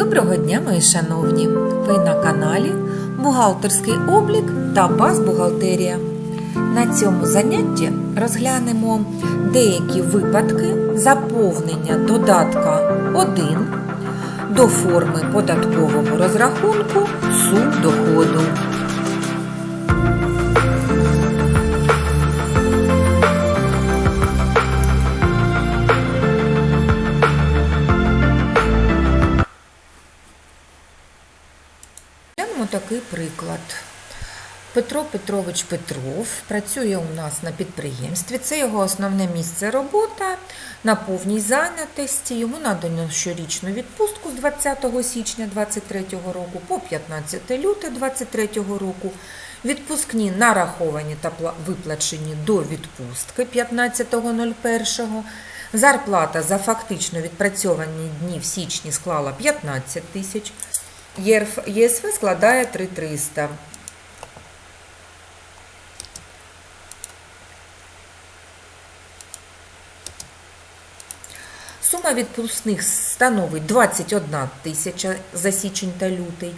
Доброго дня, мої шановні! Ви на каналі Бухгалтерський облік та баз-бухгалтерія. На цьому занятті розглянемо деякі випадки заповнення додатка 1 до форми податкового розрахунку сум доходу. Такий приклад. Петро Петрович Петров працює у нас на підприємстві. Це його основне місце робота на повній зайнятості. Йому надано щорічну відпустку з 20 січня 2023 року по 15 лютого 2023 року. Відпускні нараховані та виплачені до відпустки 15.01. Зарплата за фактично відпрацьовані дні в січні склала 15 тисяч. ЄСВ складає 3300. Сума відпускних становить 21 тисяча за січень та лютий.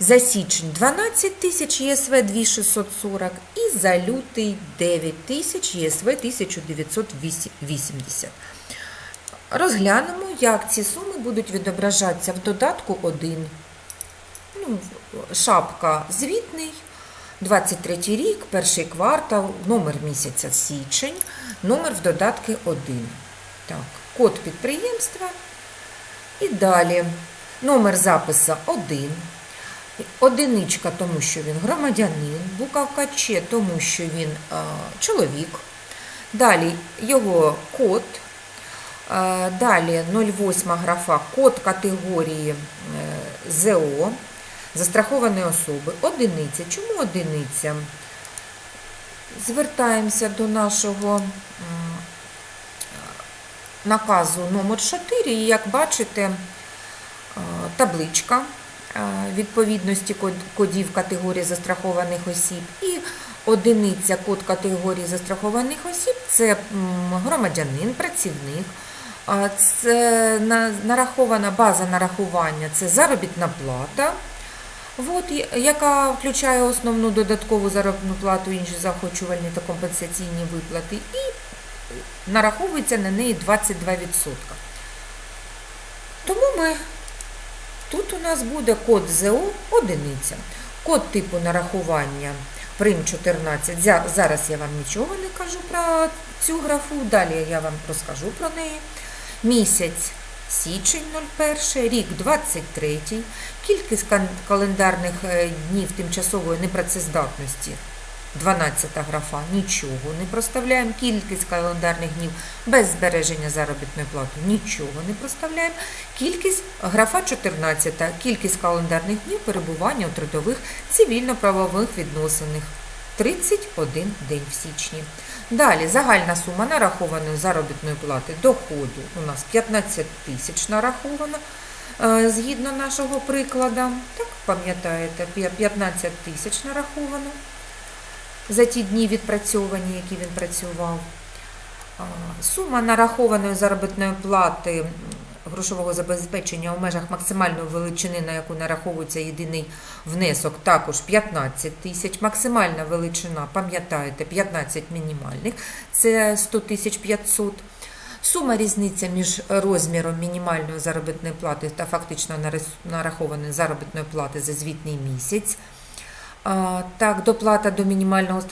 За січень 12 тисяч ЄСВ 2640 і за лютий 9 тисяч ЄСВ 1980. Розглянемо, як ці суми будуть відображатися в додатку 1. Ну, шапка звітний, 23 рік, перший квартал, номер місяця січень, номер в додатки 1. Так, код підприємства. І далі номер записа 1. Одиничка, тому що він громадянин, буковка Ч, тому що він е, чоловік. Далі його код. Е, Далі 08 графа код категорії е, ЗО, застрахованої особи. Одиниця. Чому одиниця? Звертаємося до нашого наказу номер 4 і як бачите, е, табличка е, відповідності кодів категорії застрахованих осіб і одиниця код категорії застрахованих осіб це громадянин, працівник. Це нарахована база нарахування це заробітна плата, от, яка включає основну додаткову заробітну плату, інші заохочувальні та компенсаційні виплати, і нараховується на неї 22%. Тому ми тут у нас буде код ЗО одиниця. Код типу нарахування Прим 14. Зараз я вам нічого не кажу про цю графу, далі я вам розкажу про неї. Місяць січень 01, рік 23, кількість календарних е, днів тимчасової непрацездатності 12 графа, нічого не проставляємо. Кількість календарних днів без збереження заробітної плати, нічого не проставляємо. Кількість графа 14, кількість календарних днів перебування у трудових цивільно-правових відносинах. 31 день в січні. Далі загальна сума нарахованої заробітної плати доходу у нас 15 тисяч нараховано е, згідно нашого прикладу. Так, пам'ятаєте, 15 тисяч нараховано за ті дні відпрацьовані, які він працював. Сума нарахованої заробітної плати грошового забезпечення у межах максимальної величини, на яку нараховується єдиний внесок, також 15 тисяч. Максимальна величина, пам'ятаєте, 15 мінімальних, це 100 тисяч 500. Сума різниця між розміром мінімальної заробітної плати та фактично нарахованої заробітної плати за звітний місяць. Так, доплата до мінімального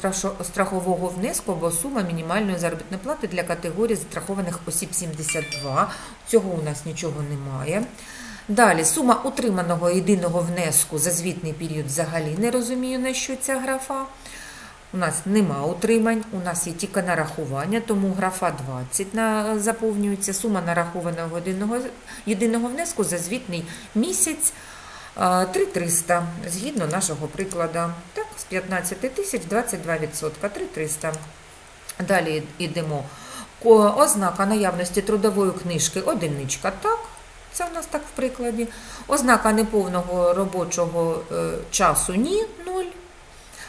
страхового внеску або сума мінімальної заробітної плати для категорії застрахованих осіб 72. Цього у нас нічого немає. Далі сума утриманого єдиного внеску за звітний період взагалі не розумію, на що ця графа. У нас нема утримань, у нас є тільки нарахування, тому графа 20 на, заповнюється. Сума нарахованого єдиного, єдиного внеску за звітний місяць 3300, згідно нашого прикладу. Так, з 15 тисяч 22%, 3300. Далі йдемо. Ознака наявності трудової книжки одиничка, так, це у нас так в прикладі. Ознака неповного робочого е, часу ні, 0.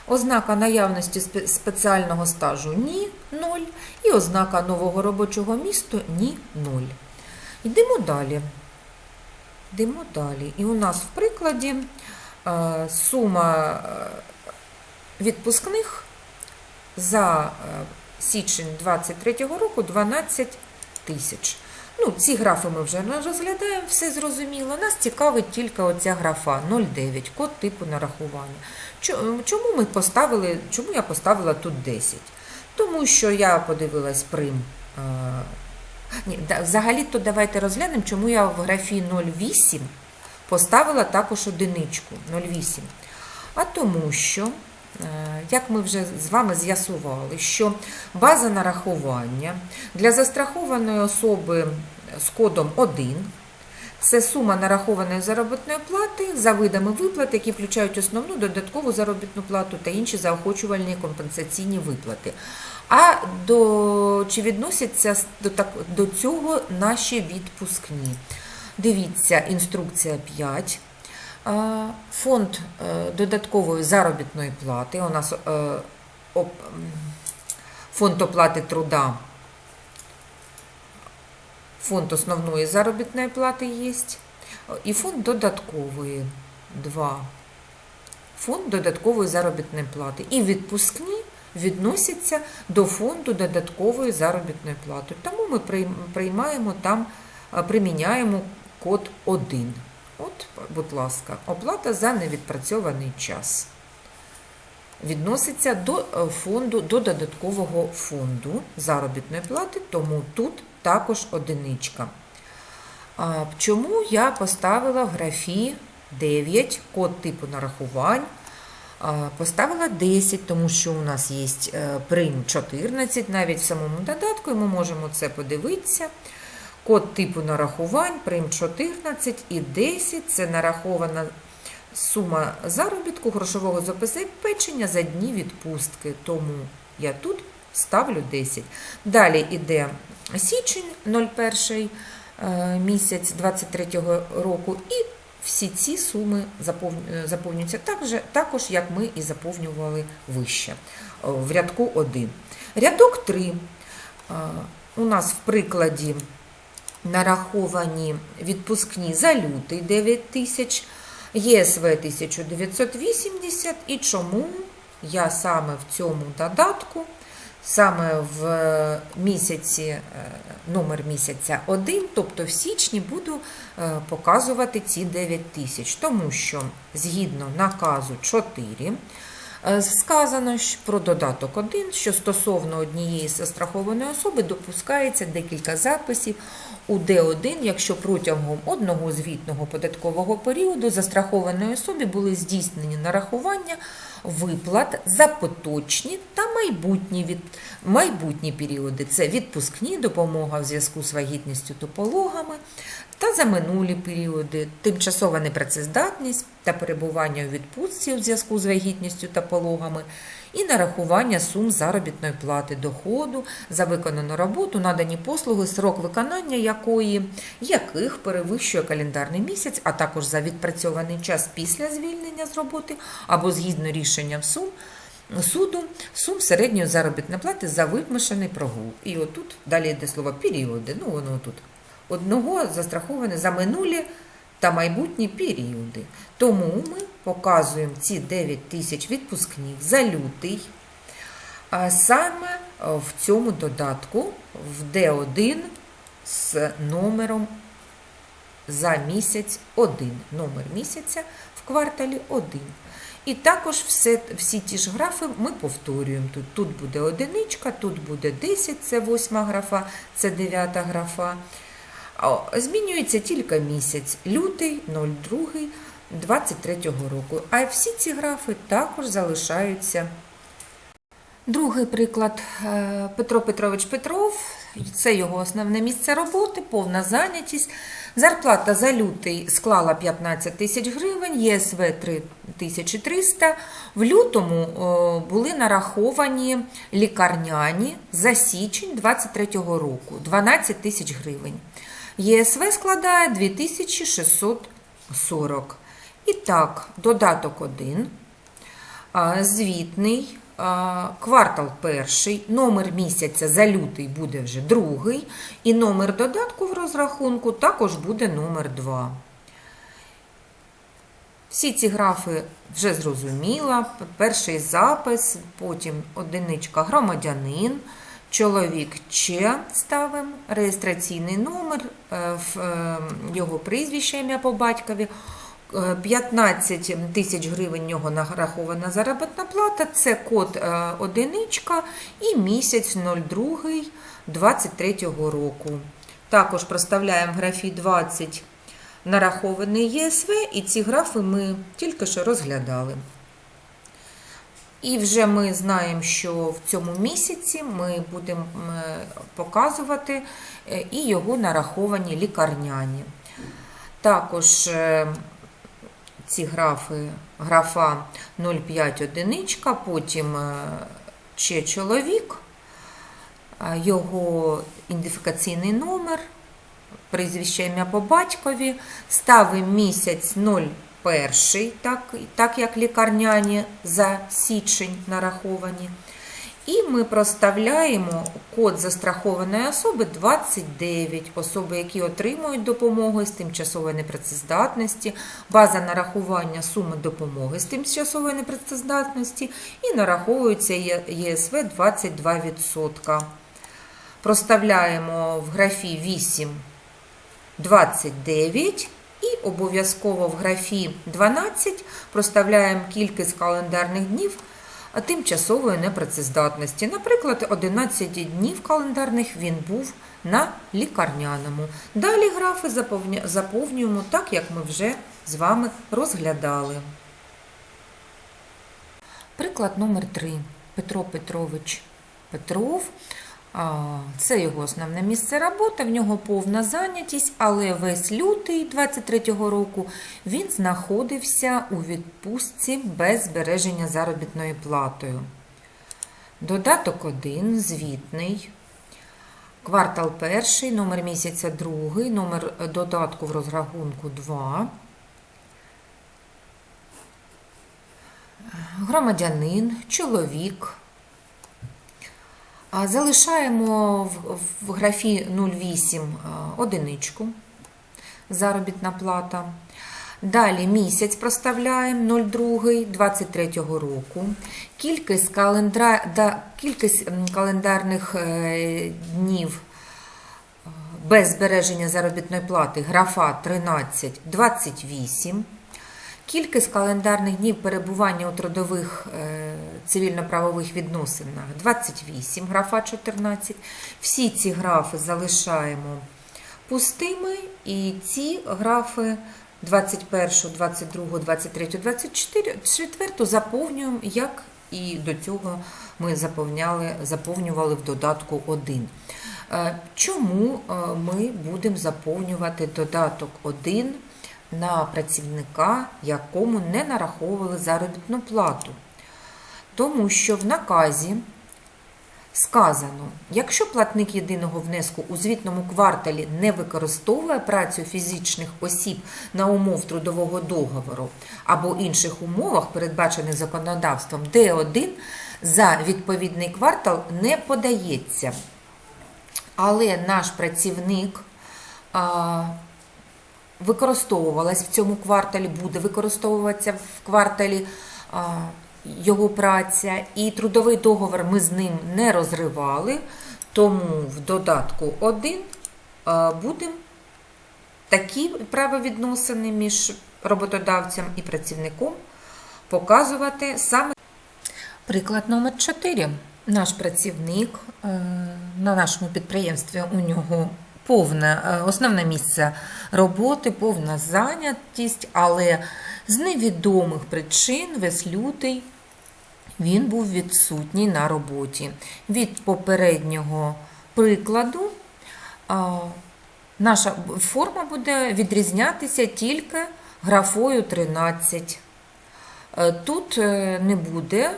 Ознака наявності спеціального стажу ні, 0. І ознака нового робочого місту ні, 0. Йдемо далі. Йдемо далі. І у нас в прикладі е, сума е, відпускних за е, січень 23 року 12 тисяч. Ну, ці графи ми вже розглядаємо, все зрозуміло. Нас цікавить тільки оця графа 0,9, код типу нарахування. Чому ми поставили, чому я поставила тут 10? Тому що я подивилась прим. Ні, взагалі-то давайте розглянемо, чому я в графі 0,8 поставила також одиничку 0,8. А тому що, е, як ми вже з вами з'ясували, що база нарахування для застрахованої особи з кодом 1 це сума нарахованої заробітної плати за видами виплат, які включають основну додаткову заробітну плату та інші заохочувальні компенсаційні виплати. А до, чи відносяться до, так, до цього наші відпускні? Дивіться, інструкція 5. Е, Фонд е, додаткової заробітної плати. У нас е, фонд оплати труда. Фонд основної заробітної плати є. І фонд додаткової 2. Фонд додаткової заробітної плати. І відпускні відносяться до фонду додаткової заробітної плати. Тому ми приймаємо там, е, приміняємо код 1. От, будь ласка, оплата за невідпрацьований час. Відноситься до е, фонду, до додаткового фонду заробітної плати, тому тут також одиничка. Чому я поставила в графі 9 код типу нарахувань? Поставила 10, тому що у нас є е, прим 14 навіть в самому додатку, і ми можемо це подивитися. Код типу нарахувань, прим 14 і 10 це нарахована сума заробітку грошового забезпечення за дні відпустки. Тому я тут ставлю 10. Далі йде січень 01 е, місяць 23 року, і всі ці суми е, заповнюються так також, як ми і заповнювали вище е, в рядку 1. Рядок 3 е, у нас в прикладі нараховані відпускні за лютий 9 тисяч, ЄСВ 1980. І чому я саме в цьому додатку, саме в е, місяці, е, номер місяця 1, тобто в січні буду е, показувати ці 9 тисяч, тому що згідно наказу 4 Е, Сказано щ- про додаток 1, що стосовно однієї застрахованої особи допускається декілька записів у Д1, якщо протягом одного звітного податкового періоду застрахованої особі були здійснені нарахування виплат за поточні та майбутні, від... майбутні періоди. Це відпускні допомога в зв'язку з вагітністю та пологами, та за минулі періоди тимчасова непрацездатність та перебування у відпустці у зв'язку з вагітністю та пологами, і нарахування сум заробітної плати доходу за виконану роботу, надані послуги, срок виконання якої яких перевищує календарний місяць, а також за відпрацьований час після звільнення з роботи або згідно рішенням сум. Суду сум середньої заробітної плати за вимушений прогул. І отут далі йде слово періоди. Ну, воно тут одного застраховане за минулі та майбутні періоди. Тому ми показуємо ці 9 тисяч відпускних за лютий, а саме е, в цьому додатку в D1 з номером за місяць 1. Номер місяця в кварталі 1. І також все, всі ті ж графи ми повторюємо. Тут, тут буде одиничка, тут буде 10, це восьма графа, це дев'ята графа. Змінюється тільки місяць, лютий, 02, 23 року. А всі ці графи також залишаються. Другий приклад Е, Петро Петрович Петров. Це його основне місце роботи, повна зайнятість. Зарплата за лютий склала 15 тисяч гривень, ЄСВ 3300. В лютому були нараховані лікарняні за січень 23 року 12 тисяч гривень. ЄСВ складає 2640. І так, додаток 1. Звітний, квартал перший, номер місяця за лютий буде вже другий, і номер додатку в розрахунку також буде номер 2. Всі ці графи вже зрозуміла. Перший запис, потім одиничка громадянин, чоловік Ч ставимо, реєстраційний номер, його прізвище, ім'я по батькові. Е, 15 тисяч гривень в нього нарахована заробітна плата, це код е, одиничка і місяць 02 23 року. Також проставляємо в графі 20 нарахований ЄСВ, і ці графи ми тільки що розглядали. І вже ми знаємо, що в цьому місяці ми будемо показувати е, і його нараховані лікарняні. Також е, ці графи, графа 0,5 одиничка, потім е, ще чоловік, його ідентифікаційний номер, прізвище ім'я по батькові, ставимо місяць 01, так, так як лікарняні за січень нараховані. І ми проставляємо код застрахованої особи 29, особи, які отримують допомогу з тимчасової непрацездатності, база нарахування суми допомоги з тимчасової непрацездатності і нараховується ЄСВ 22%. Проставляємо в графі 8 29 і обов'язково в графі 12 проставляємо кількість календарних днів тимчасової непрацездатності. Наприклад, 11 днів календарних він був на лікарняному. Далі графи заповнюємо так, як ми вже з вами розглядали. Приклад номер 3. Петро Петрович Петров. Це його основне місце роботи, в нього повна зайнятість, але весь лютий 23-го року він знаходився у відпустці без збереження заробітною платою. Додаток 1, звітний. Квартал перший, номер місяця другий, номер додатку в розрахунку 2. Громадянин, чоловік. Залишаємо в, в графі 08 одиничку заробітна плата. Далі місяць проставляємо 02 23 року. Кількість, календра, да, кількість календарних е, днів е, без збереження заробітної плати графа 13 28. Кількість календарних днів перебування у трудових е, цивільно-правових відносинах 28, графа 14. Всі ці графи залишаємо пустими, і ці графи 21, 22, 23, 24 четверту заповнюємо, як і до цього ми заповняли, заповнювали в додатку 1. Е, Чому е, ми будемо заповнювати додаток 1 на працівника, якому не нараховували заробітну плату? Тому що в наказі сказано, якщо платник єдиного внеску у звітному кварталі не використовує працю фізичних осіб на умов трудового договору або інших умовах, передбачених законодавством, Д1 за відповідний квартал не подається. Але наш працівник а, використовувалась в цьому кварталі, буде використовуватися в кварталі його праця, і трудовий договор ми з ним не розривали, тому в додатку 1 будемо такі правовідносини між роботодавцем і працівником показувати саме. Приклад номер 4. Наш працівник е, на нашому підприємстві у нього повне е, основне місце роботи, повна зайнятість, але з невідомих причин весь лютий він був відсутній на роботі. Від попереднього прикладу наша форма буде відрізнятися тільки графою 13. Е, Тут е, не буде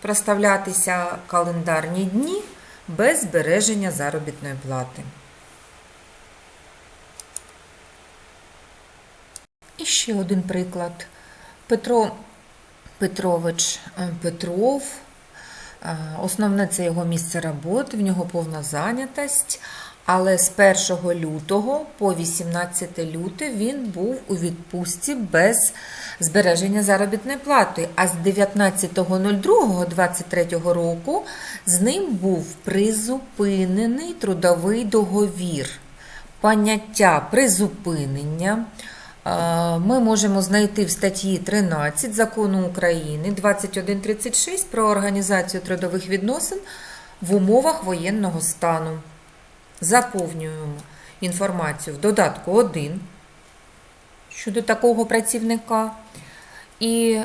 проставлятися календарні дні без збереження заробітної плати. І ще один приклад. Петро Петрович е, Петров. Е, Основне це його місце роботи, в нього повна зайнятість, Але з 1 лютого по 18 лютого він був у відпустці без збереження заробітної плати. А з 19.02.23 року з ним був призупинений трудовий договір. Поняття призупинення ми можемо знайти в статті 13 закону України 2136 про організацію трудових відносин в умовах воєнного стану. Заповнюємо інформацію в додатку 1 щодо такого працівника. І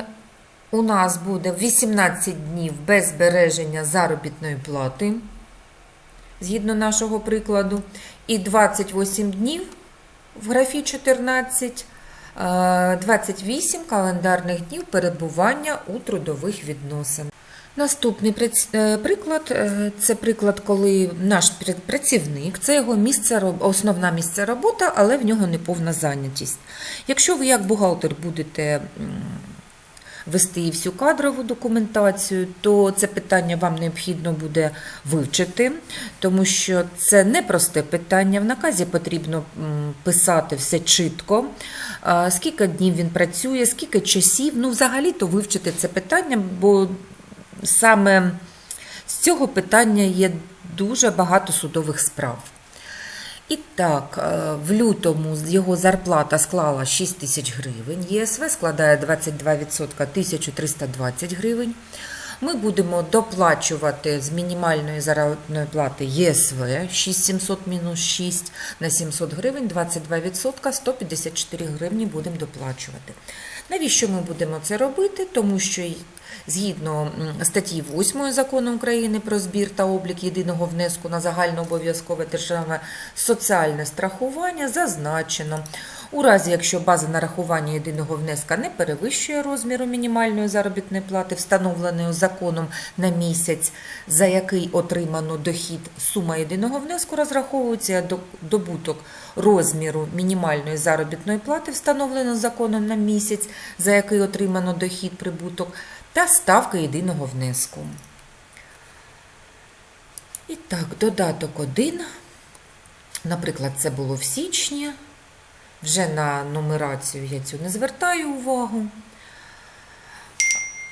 у нас буде 18 днів без збереження заробітної плати, згідно нашого прикладу, і 28 днів в графі 14, е, 28 календарних днів перебування у трудових відносинах. Наступний е, приклад е, це приклад, коли наш працівник, це його місце, основна місце роботи, але в нього неповна зайнятість. Якщо ви як бухгалтер будете вести всю кадрову документацію, то це питання вам необхідно буде вивчити, тому що це непросте питання. В наказі потрібно писати все чітко, скільки днів він працює, скільки часів. Ну, взагалі-то вивчити це питання, бо саме з цього питання є дуже багато судових справ. І так, е, в лютому його зарплата склала 6 тисяч гривень, ЄСВ складає 22%, 1320 гривень. Ми будемо доплачувати з мінімальної заробітної плати ЄСВ 6700 мінус 6 на 700 гривень, 22%, 154 гривні будемо доплачувати. Навіщо ми будемо це робити? Тому що згідно статті 8 закону України про збір та облік єдиного внеску на загальнообов'язкове державне соціальне страхування зазначено. У разі, якщо база нарахування єдиного внеска не перевищує розміру мінімальної заробітної плати, встановленої законом на місяць, за який отримано дохід, сума єдиного внеску розраховується до добуток розміру мінімальної заробітної плати, встановленого законом на місяць, за який отримано дохід, прибуток, та ставка єдиного внеску. І так, додаток 1. Наприклад, це було в січні. Вже на нумерацію я цю не звертаю увагу.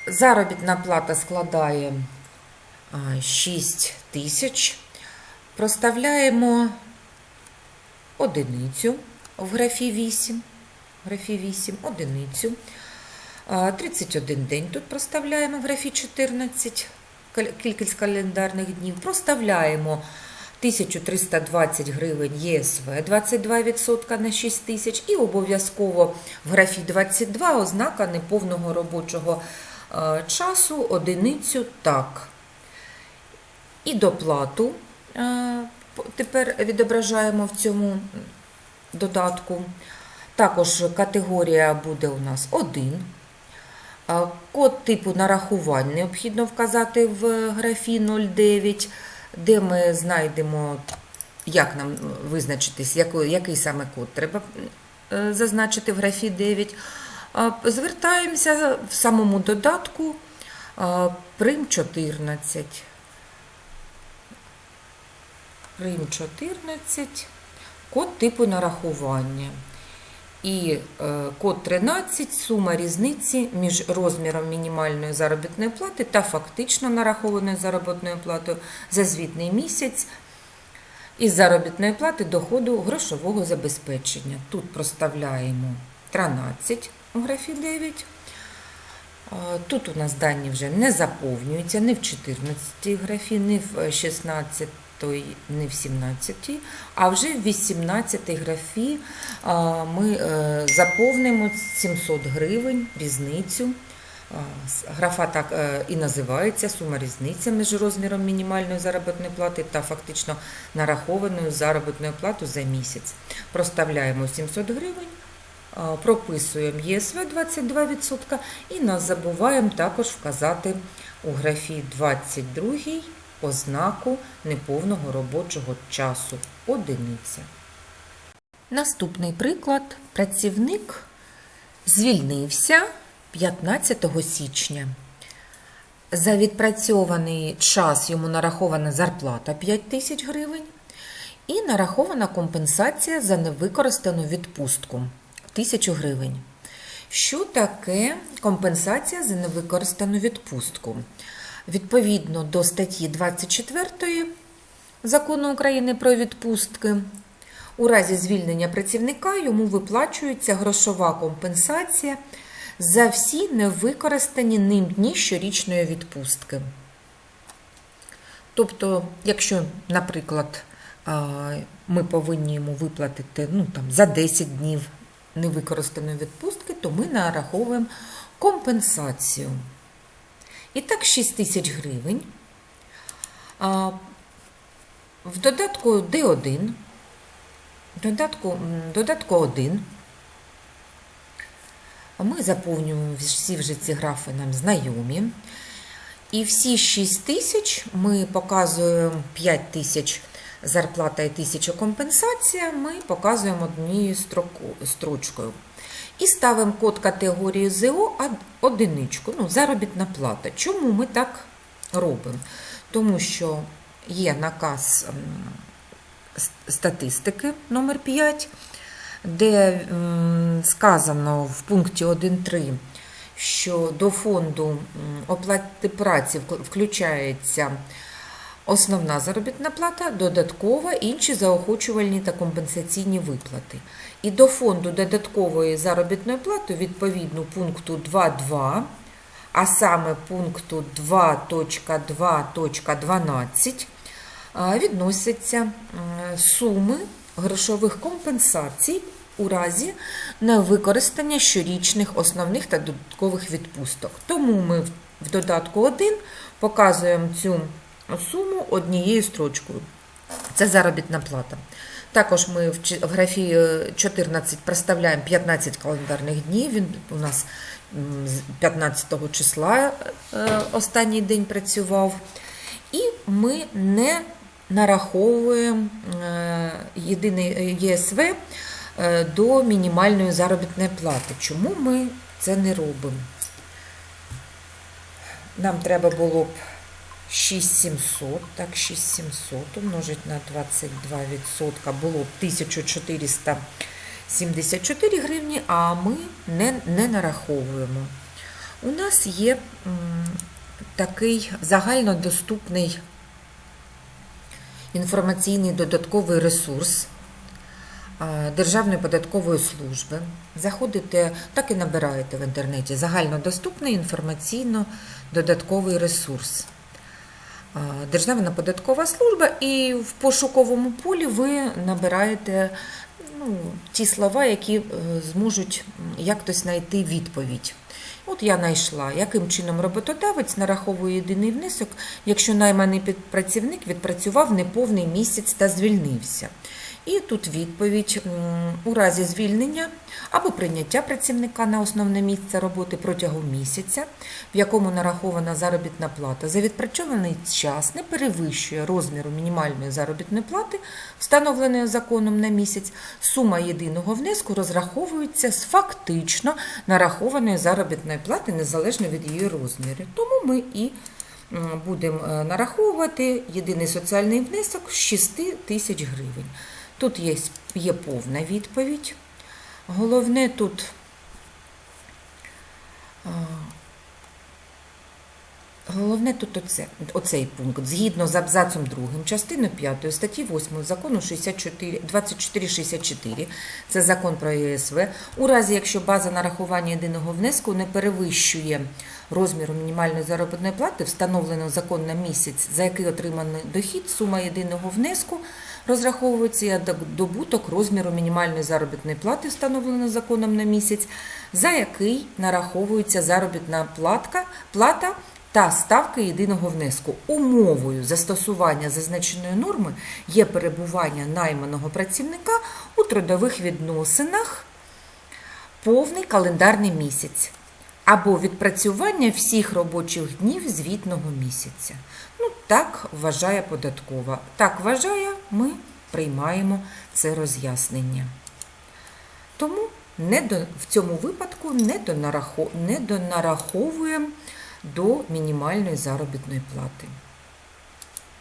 Заробітна плата складає 6 тисяч. Проставляємо одиницю в графі 8. В графі 8 одиницю. А, 31 день тут проставляємо в графі 14. Кількість календарних днів. Проставляємо 1320 гривень ЄСВ 22% на 6 тисяч і обов'язково в графі 22 ознака неповного робочого часу одиницю так. І доплату тепер відображаємо в цьому додатку. Також категорія буде у нас 1. Код типу нарахувань необхідно вказати в графі 09, де ми знайдемо, як нам визначитись, який, саме код треба е, зазначити в графі 9. Звертаємося в самому додатку Прим 14. Прим 14, код типу нарахування. І е, код 13 сума різниці між розміром мінімальної заробітної плати та фактично нарахованою заробітною платою за звітний місяць із заробітної плати доходу грошового забезпечення. Тут проставляємо 13 у графі 9. Е, Тут у нас дані вже не заповнюються ні в 14 графі, ні в 16, ні в 17-й, а вже в 18-й графі ми е, заповнимо 700 гривень різницю. Графа так е, і називається сума різниця між розміром мінімальної заробітної плати та фактично нарахованою заробітною платою за місяць. Проставляємо 700 гривень. Прописуємо ЄСВ 22% і не забуваємо також вказати у графі 22 ознаку неповного робочого часу одиниця. Наступний приклад. Працівник звільнився 15 січня. За відпрацьований час йому нарахована зарплата 5 тисяч гривень. І нарахована компенсація за невикористану відпустку 1000 гривень. Що таке компенсація за невикористану відпустку? Відповідно до статті 24 Закону України про відпустки, у разі звільнення працівника йому виплачується грошова компенсація за всі невикористані ним дні щорічної відпустки. Тобто, якщо, наприклад, ми повинні йому виплатити ну, там, за 10 днів невикористаної відпустки, то ми нараховуємо компенсацію. І так, 6 тисяч гривень. В додатку D1, додатку, додатку 1, ми заповнюємо всі вже ці графи нам знайомі. І всі 6 тисяч ми показуємо 5 тисяч зарплата і 1000 компенсація, ми показуємо однією строчкою. І ставимо код категорії ЗО одиничку, ну, заробітна плата. Чому ми так робимо? Тому що є наказ статистики номер 5 де сказано в пункті 1.3, що до фонду оплати праці включається основна заробітна плата, додаткова, інші заохочувальні та компенсаційні виплати. І до фонду додаткової заробітної плати відповідно пункту 2.2, а саме пункту 2.2.12 відносяться суми грошових компенсацій у разі невикористання щорічних основних та додаткових відпусток. Тому ми в- додатку 1 показуємо цю суму однією строчкою. Це заробітна плата. Також ми в графі е, 14 проставляємо 15 календарних днів. Він у нас з 15 числа е, останній день працював. І ми не нараховуємо е, єдиний ЄСВ е, до мінімальної заробітної плати. Чому ми це не робимо? Нам треба було б 6700, так, 6700 умножить на 22% було 1474 гривні, а ми не, не нараховуємо. У нас є м, такий загальнодоступний інформаційний додатковий ресурс Державної податкової служби. Заходите, так і набираєте в інтернеті загальнодоступний інформаційно-додатковий ресурс. А, Державна податкова служба, і в пошуковому полі ви набираєте ну, ті слова, які е, зможуть якось знайти відповідь. От я знайшла, яким чином роботодавець нараховує єдиний внесок, якщо найманий працівник відпрацював неповний місяць та звільнився. І тут відповідь у разі звільнення або прийняття працівника на основне місце роботи протягом місяця, в якому нарахована заробітна плата за відпрацьований час не перевищує розміру мінімальної заробітної плати, встановленої законом на місяць, сума єдиного внеску розраховується з фактично нарахованої заробітної плати незалежно від її розміру. Тому ми і будемо е, нараховувати єдиний соціальний внесок з 6 тисяч гривень. Тут є, є повна відповідь. Головне тут Головне тут оце, оцей пункт. Згідно з абзацом 2 частини 5 статті 8 закону 64, 2464, це закон про ЄСВ, у разі, якщо база нарахування єдиного внеску не перевищує розміру мінімальної заробітної плати, встановленого закон на місяць, за який отриманий дохід, сума єдиного внеску розраховується як добуток розміру мінімальної заробітної плати, встановленого законом на місяць, за який нараховується заробітна платка, плата та ставки єдиного внеску. Умовою застосування зазначеної норми є перебування найманого працівника у трудових відносинах повний календарний місяць або відпрацювання всіх робочих днів звітного місяця. Ну, так вважає податкова. Так вважає, ми приймаємо це роз'яснення. Тому не до, в цьому випадку не, донарахо, не донараховуємо до мінімальної заробітної плати.